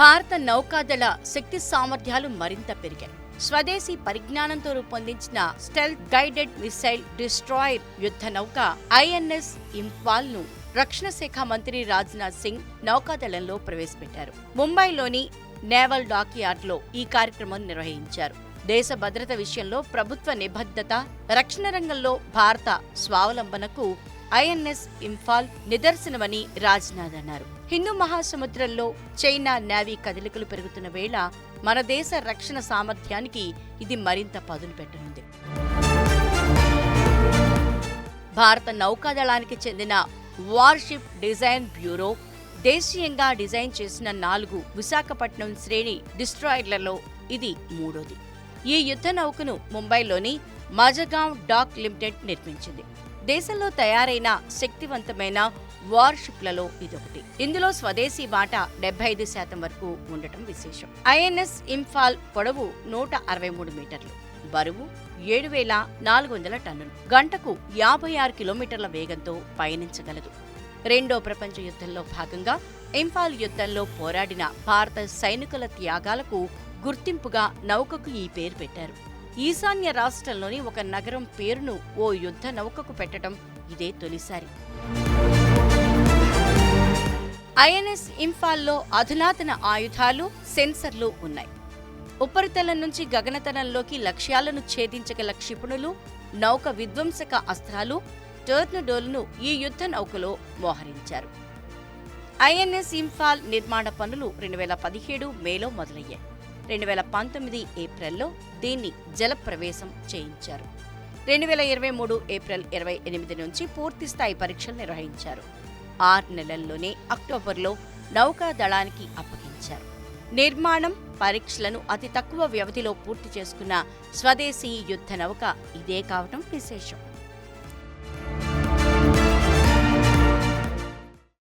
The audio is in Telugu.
భారత నౌకాదళ శక్తి సామర్థ్యాలు మరింత పెరిగాయి. స్వదేశీ పరిజ్ఞానంతో రూపొందించిన స్టెల్త్ గైడెడ్ మిసైల్ డిస్ట్రాయర్ యుద్ధ నౌక ఐఎన్ఎస్ ఇంఫాల్ను రక్షణ శాఖ మంత్రి రాజ్నాథ్ సింగ్ నౌకాదళంలో ప్రవేశపెట్టారు. ముంబైలోని నేవల్ డాక్యార్డ్లో ఈ కార్యక్రమం నిర్వహించారు. దేశ భద్రత విషయంలో ప్రభుత్వ నిబద్ధత రక్షణ రంగంలో భారత స్వావలంబనకు ఐఎన్ఎస్ ఇంఫాల్ నిదర్శనమని రాజ్నాథ్ అన్నారు. హిందూ మహాసముద్రంలో చైనా నేవీ కదలికలు పెరుగుతున్న వేళ మన దేశ రక్షణ సామర్థ్యానికి ఇది మరింత పదును పెట్టనుంది. భారత నౌకాదళానికి చెందిన వార్షిప్ డిజైన్ బ్యూరో దేశీయంగా డిజైన్ చేసిన నాలుగు విశాఖపట్నం శ్రేణి డిస్ట్రాయర్లలో ఇది మూడోది. ఈ యుద్ధ నౌకను ముంబైలోని మజగాం డాక్ లిమిటెడ్ నిర్మించింది. దేశంలో తయారైన శక్తివంతమైన వార్షిప్లలో ఇదొకటి. ఇందులో స్వదేశీ వాటా డెబ్బై ఐదు శాతం వరకు ఉండటం విశేషం. ఐఎన్ఎస్ ఇంఫాల్ పొడవు నూట అరవై మూడు మీటర్లు బరువు ఏడు వేల నాలుగు వందల టన్నులు గంటకు యాభై ఆరు కిలోమీటర్ల వేగంతో పయనించగలదు. రెండో ప్రపంచ యుద్ధంలో భాగంగా ఇంఫాల్ యుద్ధంలో పోరాడిన భారత సైనికుల త్యాగాలకు గుర్తింపుగా నౌకకు ఈ పేరు పెట్టారు. ఈశాన్య రాష్ట్రంలోని ఒక నగరం పేరును ఓ యుద్ధ నౌకకు పెట్టడం ఇదే తొలిసారి. ఐఎన్ఎస్ ఇంఫాల్లో అధునాతన ఆయుధాలు సెన్సర్లు ఉన్నాయి. ఉపరితలం నుంచి గగనతలంలోకి లక్ష్యాలను ఛేదించగల క్షిపణులు నౌక విధ్వంసక అస్త్రాలు టర్నడోల్ను ఈ యుద్ధ నౌకలో మోహరించారు. ఐఎన్ఎస్ ఇంఫాల్ నిర్మాణ పనులు రెండు వేల పదిహేడు మేలో మొదలయ్యాయి. రెండు వేల పంతొమ్మిది ఏప్రిల్లో దీన్ని జలప్రవేశం చేయించారు. రెండు వేల ఇరవై మూడు ఏప్రిల్ ఇరవై ఎనిమిది నుంచి పూర్తి స్థాయి పరీక్షలు నిర్వహించారు. ఆరు నెలల్లోనే అక్టోబర్లో నౌకా దళానికి అప్పగించారు. నిర్మాణం పరీక్షలను అతి తక్కువ వ్యవధిలో పూర్తి చేసుకున్న స్వదేశీ యుద్ధ నౌక ఇదే కావటం విశేషం.